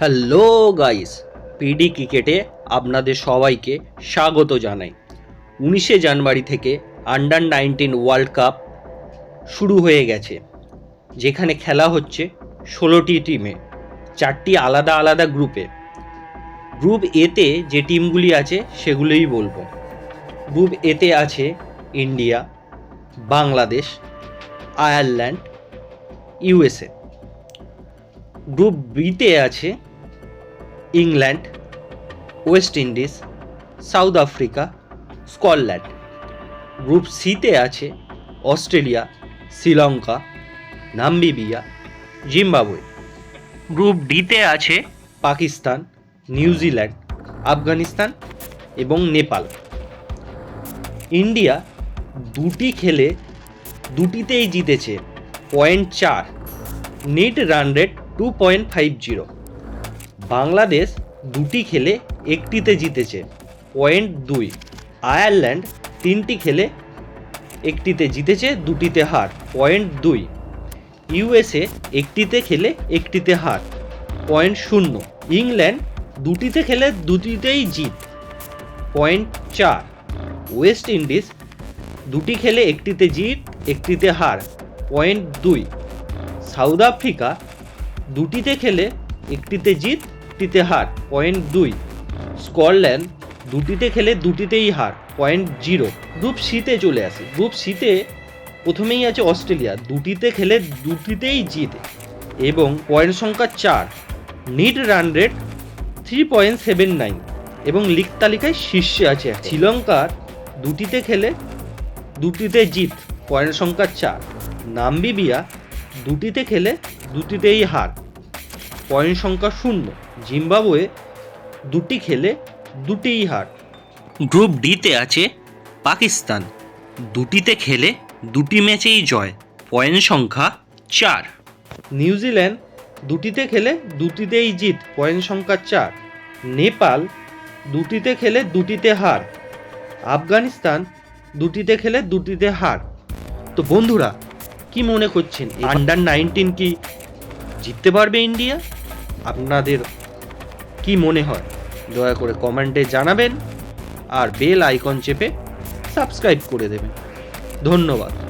Hello guys PD ক্রিকেটে আপনাদের সবাইকে স্বাগত জানাই। উনিশে জানুয়ারি থেকে আন্ডার নাইনটিন ওয়ার্ল্ড কাপ শুরু হয়ে গেছে, যেখানে খেলা হচ্ছে ষোলোটি টিমে চারটি আলাদা আলাদা গ্রুপে গ্রুপ এতে যে টিমগুলি আছে, সেগুলোই বলব। গ্রুপ এতে আছে India Bangladesh Ireland USA group বিতে আছে England, West Indies, South Africa, Scotland. Group সিতে আছে Australia, Sri Lanka Namibia Zimbabwe. Group ডিতে আছে পাকিস্তান, নিউজিল্যান্ড, আফগানিস্তান এবং নেপাল। ইন্ডিয়া দুটি খেলে দুটিতেই জিতেছে পয়েন্ট চার, net run rate two point five zero. Bangladesh দুটি খেলে একটিতে জিতেছে। পয়েন্ট দুই। আয়ারল্যান্ড তিনটি খেলে একটিতে জিতেছে, দুটিতে হার। পয়েন্ট দুই। ইউএসএ একটিতে খেলে একটিতে হার। পয়েন্ট শূন্য। ইংল্যান্ড দুটিতে খেলে দুটিতেই জিত। পয়েন্ট চার। ওয়েস্ট ইন্ডিজ দুটি খেলে একটিতে জিত, একটিতে হার। পয়েন্ট দুই। সাউথ আফ্রিকা দুটিতে খেলে একটিতে জিত একটিতে হার পয়েন্ট দুই। স্কটল্যান্ড দুটিতে খেলে দুটিতেই হার পয়েন্ট জিরো গ্রুপ সিতে চলে আসি। গ্রুপ সিতে প্রথমেই আছে অস্ট্রেলিয়া, দুটিতে খেলে দুটিতেই জিত। এবং পয়েন্ট সংখ্যা চার net run rate three point seven nine এবং লিগ তালিকায় শীর্ষে আছে শ্রীলঙ্কার দুটিতে খেলে দুটিতে জিত পয়েন্ট সংখ্যা চার। নাম্বিবিয়া দুটিতে খেলে দুটিতেই হার। পয়েন্ট সংখ্যা শূন্য। জিম্বাবুয়ে দুটি খেলে দুটিই হার। গ্রুপ ডিতে আছে পাকিস্তান। দুটিতে খেলে দুটি ম্যাচেই জয়। পয়েন্ট সংখ্যা চার। নিউজিল্যান্ড দুটিতে খেলে দুটিতেই জিত। পয়েন্ট সংখ্যা চার। নেপাল দুটিতে খেলে দুটিতে হার। আফগানিস্তান দুটিতে খেলে দুটিতে হার। তো বন্ধুরা কি মনে করছেন? আন্ডার নাইনটিন কি জিততে পারবে ইন্ডিয়া? আপনাদের কি মনে হয়? দয়া করে কমেন্টে জানাবেন আর বেল আইকন চেপে সাবস্ক্রাইব করে দেবেন। ধন্যবাদ।